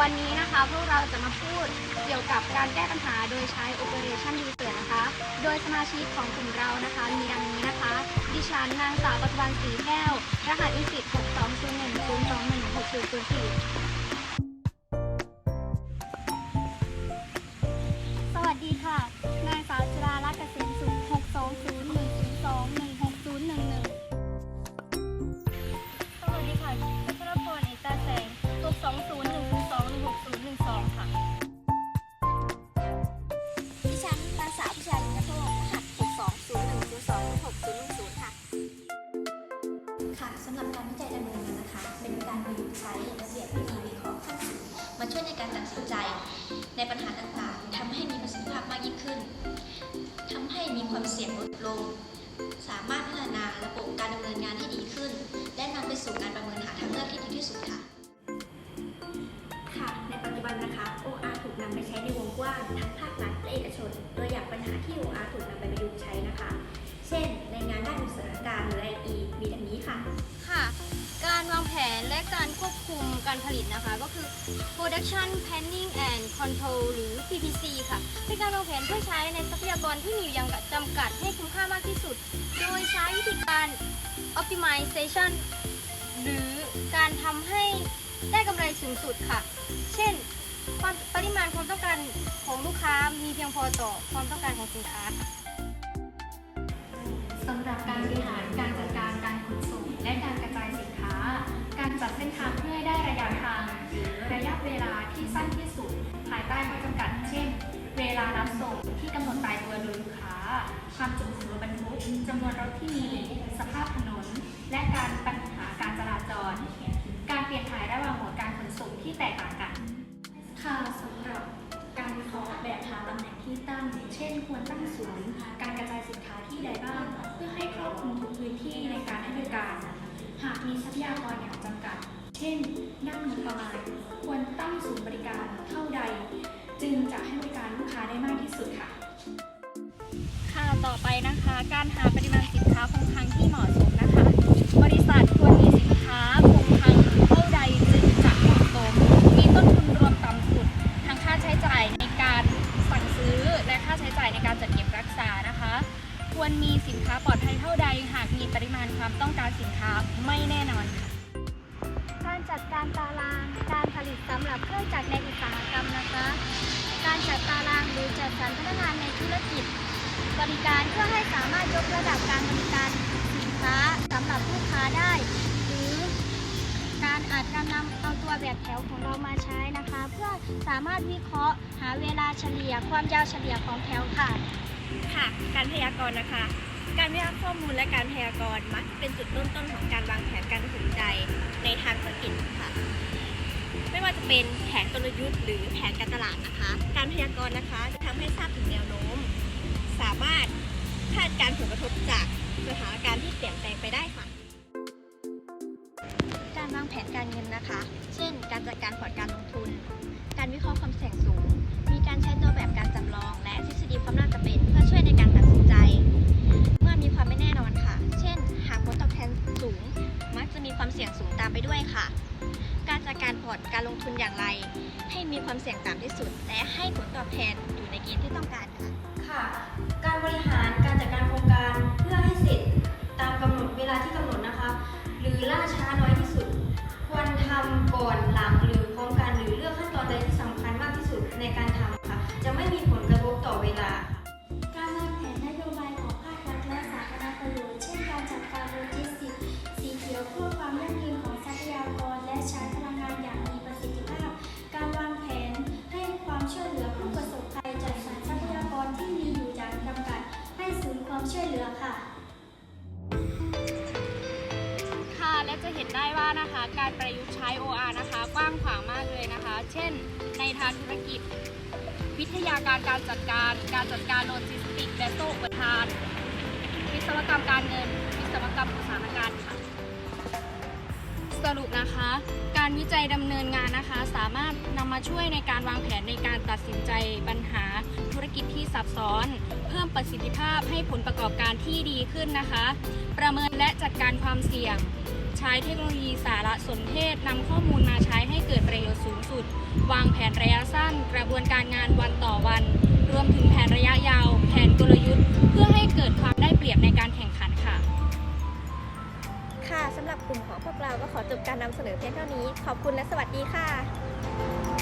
วันนี้นะคะพวกเราจะมาพูดเกี่ยวกับการแก้ปัญหาโดยใช้ Operation u s e r นะคะ โดยสมาชิกของกลุ่มเรานะคะ มีดังนี้นะคะ ดิฉันนางสาวปัจจุบันสีแก้ว รหัสอิสิต6 2 0 1 0 2 1 6 0 0 4 ใช้ระเบียบวิธีวิเคราะห์ขั้นสูงมาช่วยในการตัดสินใจ ในปัญหาต่างๆทำให้มีประสิทธิภาพมากยิ่งขึ้นทำให้มีความเสี่ยงลดลง สามารถพัฒนาระบบการดำเนินงานให้ดีขึ้น และนำไปสู่การประเมินหาทางเลือกที่ดีที่สุดค่ะค่ะ ในปัจจุบันนะคะ OR ถูกนำไปใช้ในวงกว้างทั้งภาครัฐและเอกชน ตัวอย่างปัญหาที่ OR ถูกนำไปประยุกต์ใช้นะคะ เช่น ในงานด้านอุตสาหการหรือ IE มีดังนี้ค่ะ ค่ะ การวางแผนและการควบคุมการผลิตนะคะ ก็คือ production planning and control หรือ PPC ค่ะ เป็นการวางแผนเพื่อใช้ในทรัพยากรที่มีอยู่อย่างจำกัดให้คุ้มค่ามากที่สุด โดยใช้วิธีการ optimization หรือการทำให้ได้กำไรสูงสุดค่ะ เช่นความปริมาณความต้องการของลูกค้ามีเพียงพอต่อความต้องการของสินค้าสำหรับการบริหารการจัด จัดเส้นทางเพื่อให้ได้ระยะทาง หรือระยะเวลาที่สั้นที่สุด ภายใต้ข้อจำกัด เช่น เวลารับส่งที่กำหนดตายตัวโดยลูกค้า ความจุของรถบรรทุกจำนวนรถที่มี สภาพถนน และการปัญหาการจราจร การเปลี่ยนถ่ายระหว่างหมดการขนส่งที่แตกต่างกัน ค่ะสำหรับการวิเคาะแบบหาตำแหน่งที่ตั้ง เช่น ควรตั้งศูนย์ มีทรัพยากรอย่างจำกัด เช่นนั่งงบประมาณ ควรตั้งศูนย์บริการเท่า มีสินค้าปลอดภัยเท่าใด หากมีปริมาณความต้องการสินค้าไม่แน่นอนค่ะ การจัดการตาราง การผลิตสำหรับเครื่องจักรในอุตสาหกรรมนะคะ การจัดตารางหรือจัดสรรพนักงานในธุรกิจ บริการเพื่อให้สามารถยกระดับการบริการสินค้าสำหรับลูกค้าได้ หรือการอาจจะนำเอาตัวแบบแถวของเรามาใช้นะคะ เพื่อสามารถวิเคราะห์หาเวลาเฉลี่ยความยาวเฉลี่ยของแถวค่ะ ค่ะ การพยากรณ์นะคะ การวิเคราะห์ข้อมูลและการพยากรณ์มักเป็นจุดเริ่มต้นของการวางแผนการตัดสินใจในทางธุรกิจค่ะ ไม่ว่าจะเป็นแผนกลยุทธ์หรือแผนการตลาดนะคะ การพยากรณ์นะคะจะทำให้ทราบถึงแนวโน้ม สามารถคาดการผลกระทบจากสถานการณ์ที่เปลี่ยนแปลงไปได้ค่ะ การวางแผนการเงินนะคะ เช่น การจัดการพอร์ตการลงทุน การวิเคราะห์ความเสี่ยงสูง เสี่ยงสูงตามไปด้วยค่ะ การจัดการพอร์ตการลงทุนอย่างไร ให้มีความเสี่ยงต่ำที่สุด และให้ผลตอบแทนอยู่ในเกณฑ์ที่ต้องการค่ะ ค่ะ การบริหารการจัดการโครงการเพื่อให้เสร็จตามกำหนดเวลาที่กำหนดนะคะ หรือล่าช้าน้อยที่สุด ควรทำก่อนหลัง ความช่วค่ะ ค่ะและจะเห็นได้ว่านะคะการประยุกต์ใช้ OR นะคะ กว้างขวางมากเลยนะคะ เช่น ในทางธุรกิจ วิทยาการการจัดการ การจัดการโลจิสติกส์และโซ่อุปทาน วิศวกรรมการเงิน วิศวกรรมอุตสาหการค่ะ สรุปนะคะ การวิจัยดำเนินงานนะคะ สามารถนำมาช่วยในการวางแผนในการตัดสินใจปัญหาธุรกิจที่ซับซ้อน เพิ่มประสิทธิภาพให้ผลประกอบการที่ดีขึ้นนะคะ ประเมินและจัดการความเสี่ยง ใช้เทคโนโลยีสารสนเทศนำข้อมูลมาใช้ให้เกิดประโยชน์สูงสุดดวางแผนระยะสั้น กระบวนการงานวันต่อวัน รวมถึงแผนระยะยาว แผนกลยุทธ์ เพื่อให้เกิดความได้เปรียบในการแข่ง กลุ่มของพวกเราก็ขอจบการนำเสนอเพียงเท่านี้ ขอบคุณและสวัสดีค่ะ